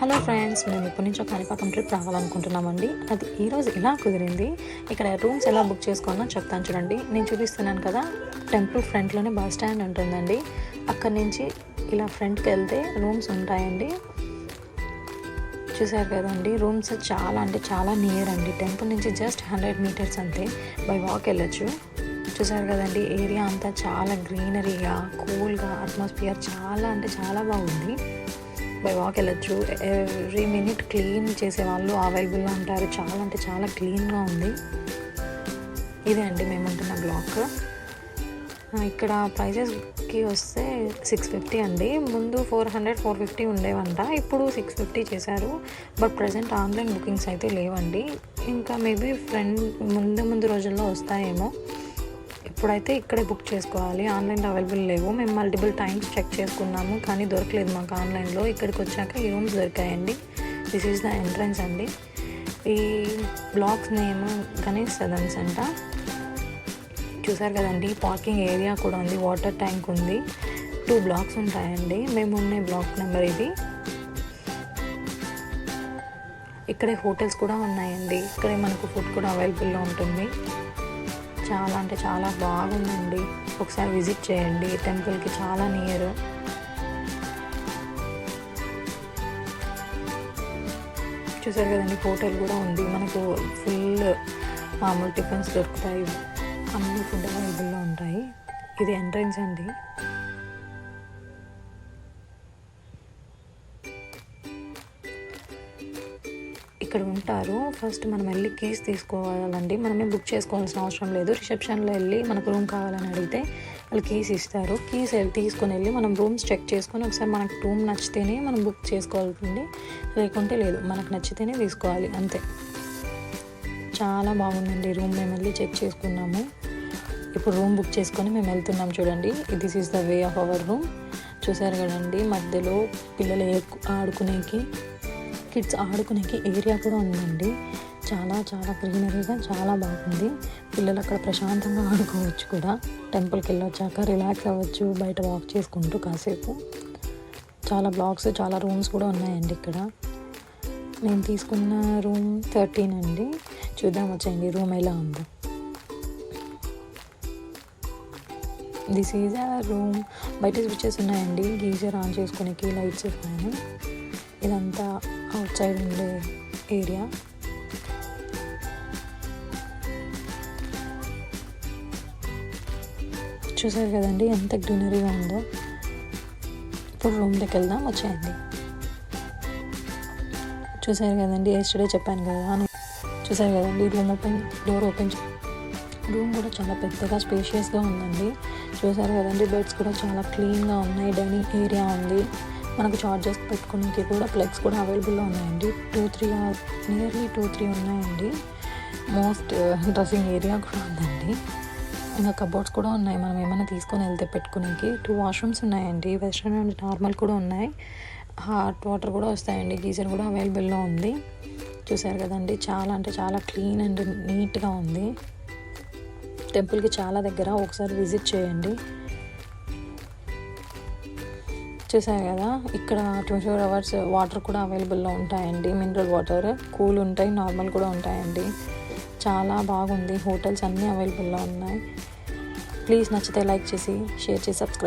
Hello friends మేము ఇప్పటి నుంచో కాణిపాకం ట్రిప్ రావాలనుకుంటున్నామండి. అది ఈరోజు ఇలా కుదిరింది. ఇక్కడ రూమ్స్ ఎలా బుక్ చేసుకున్నా చెప్తాను చూడండి. నేను చూపిస్తున్నాను కదా టెంపుల్ ఫ్రంట్లోనే బస్ స్టాండ్ ఉంటుందండి. అక్కడి నుంచి ఇలా ఫ్రంట్కి వెళ్తే రూమ్స్ ఉంటాయండి. చూసారు కదండి రూమ్స్ చాలా అంటే చాలా నియర్ అండి. టెంపుల్ నుంచి జస్ట్ హండ్రెడ్ మీటర్స్ అంతే బై వాక్ వెళ్ళొచ్చు. చూసారు కదండి ఏరియా అంతా చాలా గ్రీనరీగా కూల్గా అట్మాస్ఫియర్ చాలా అంటే చాలా బాగుంది. బై వాక్ వెళ్ళొచ్చు. ఎవ్రీ మినిట్ క్లీన్ చేసే వాళ్ళు అవైలబుల్గా ఉంటారు. చాలా అంటే చాలా క్లీన్గా ఉంది. ఇదే అండి మేము ఉంటున్న బ్లాక్ ఇక్కడ ప్రైజెస్కి వస్తే సిక్స్ ఫిఫ్టీ అండి. ముందు ఫోర్ హండ్రెడ్ ఫోర్ ఫిఫ్టీ ఉండేవంట. ఇప్పుడు సిక్స్ ఫిఫ్టీ చేశారు. బట్ ప్రజెంట్ ఆన్లైన్ బుకింగ్స్ అయితే లేవండి. ఇంకా మేబీ ఫ్రెండ్ ముందు ముందు రోజుల్లో వస్తాయేమో. ఇప్పుడైతే ఇక్కడే బుక్ చేసుకోవాలి. ఆన్లైన్లో అవైలబుల్ లేవు. మేము మల్టిపుల్ టైమ్స్ చెక్ చేసుకున్నాము కానీ దొరకలేదు మాకు ఆన్లైన్లో. ఇక్కడికి వచ్చాక ఈ రూమ్స్ దొరికాయండి. దిస్ ఈజ్ ద ఎంట్రన్స్ అండి. ఈ బ్లాక్స్ నేమ్ గణేష్ సదన్స్ అంట చూసారు కదండి పార్కింగ్ ఏరియా కూడా ఉంది వాటర్ ట్యాంక్ ఉంది. టూ బ్లాక్స్ ఉంటాయండి. మేము ఉన్న బ్లాక్ నెంబర్ ఇది. ఇక్కడే హోటల్స్ కూడా ఉన్నాయండి. ఇక్కడే మనకు ఫుడ్ కూడా అవైలబుల్లో ఉంటుంది. చాలా అంటే చాలా బాగుందండి. ఒకసారి విజిట్ చేయండి. టెంపుల్కి చాలా నియర్ చూసారు కదండి హోటల్ కూడా ఉంది. మనకు ఫుల్ మామూలు టిఫిన్స్ దొరుకుతాయి. అన్ని ఫుడ్ అవైలబుల్లో ఉంటాయి. ఇది ఎంట్రన్స్ అండి. ఇక్కడ ఉంటారు. ఫస్ట్ మనం వెళ్ళి కీస్ తీసుకోవాలండి. మనమే బుక్ చేసుకోవాల్సిన అవసరం లేదు. రిసెప్షన్లో వెళ్ళి మనకు రూమ్ కావాలని అడిగితే వాళ్ళు కీస్ ఇస్తారు. కీస్ వెళ్ళి తీసుకొని వెళ్ళి మనం రూమ్స్ చెక్ చేసుకొని ఒకసారి మనకు రూమ్ నచ్చితేనే మనం బుక్ చేసుకోవాల్సింది. లేకుంటే లేదు మనకు నచ్చితేనే తీసుకోవాలి. అంతే. చాలా బాగుందండి రూమ్ మేము వెళ్ళి చెక్ చేసుకున్నాము. ఇప్పుడు రూమ్ బుక్ చేసుకొని మేము వెళ్తున్నాం చూడండి. This is the way of our room చూసారు కదండి మధ్యలో పిల్లలు ఆడుకునేకి కిడ్స్ ఆడుకునేకి ఏరియా కూడా ఉందండి. చాలా చాలా గ్రీనరీగా చాలా బాగుంది. పిల్లలు అక్కడ ప్రశాంతంగా ఆడుకోవచ్చు కూడా. టెంపుల్కి వెళ్ళొచ్చాక రిలాక్స్ అవ్వచ్చు బయట వాక్ చేసుకుంటూ కాసేపు. చాలా బ్లాక్స్ చాలా రూమ్స్ కూడా ఉన్నాయండి ఇక్కడ. నేను తీసుకున్న రూమ్ థర్టీన్ అండి. చూద్దాం వచ్చేయండి రూమ్ ఎలా ఉందో. దిస్ ఈజ్ ఆ రూమ్ బయట స్విచ్చెస్ ఉన్నాయండి. గీజర్ ఆన్ చేసుకునేకి లైట్స్ ఫ్యాన్ ఇదంతా నార్త్ సైడ్ ఉండే ఏరియా. చూసారు కదండి ఎంత గ్రీనరీగా ఉందో. ఇప్పుడు రూమ్ దగ్గర వెళ్దాం వచ్చేయండి. చూసారు కదండి ఎస్టర్డే చెప్పాను కదా అని. చూసారు కదండి room open door open room కూడా చాలా పెద్దగా స్పేషియస్గా ఉందండి. చూసారు కదండి బెడ్స్ కూడా చాలా క్లీన్గా ఉన్నాయి డైనింగ్ ఏరియా ఉంది. మనకు చార్జెస్ పెట్టుకోవడానికి కూడా ప్లగ్స్ కూడా అవైలబుల్లో ఉన్నాయండి. Two three nearly two three ఉన్నాయండి. మోస్ట్ డ్రెస్సింగ్ ఏరియా కూడా ఉందండి. ఇంకా కబోర్డ్స్ కూడా ఉన్నాయి. మనం ఏమైనా తీసుకొని వెళ్తే పెట్టుకునేకి. టూ వాష్రూమ్స్ ఉన్నాయండి. వెస్ట్రన్ అండ్ నార్మల్ కూడా ఉన్నాయి. హాట్ వాటర్ కూడా వస్తాయండి. గీజర్ కూడా అవైలబుల్లో ఉంది. చూసారు కదండి. చాలా అంటే చాలా క్లీన్ అండ్ నీట్గా ఉంది. టెంపుల్కి చాలా దగ్గర ఒకసారి విజిట్ చేయండి. చూసారు కదా ఇక్కడ ట్వంటీ ఫోర్ అవర్స్ వాటర్ కూడా అవైలబుల్లో ఉంటాయండి. మినరల్ వాటర్ కూల్ ఉంటాయి నార్మల్ కూడా ఉంటాయండి. చాలా బాగుంది. హోటల్స్ అన్నీ అవైలబుల్లో ఉన్నాయి. ప్లీజ్ నచ్చితే లైక్ చేసి షేర్ చేసి సబ్స్క్రైబ్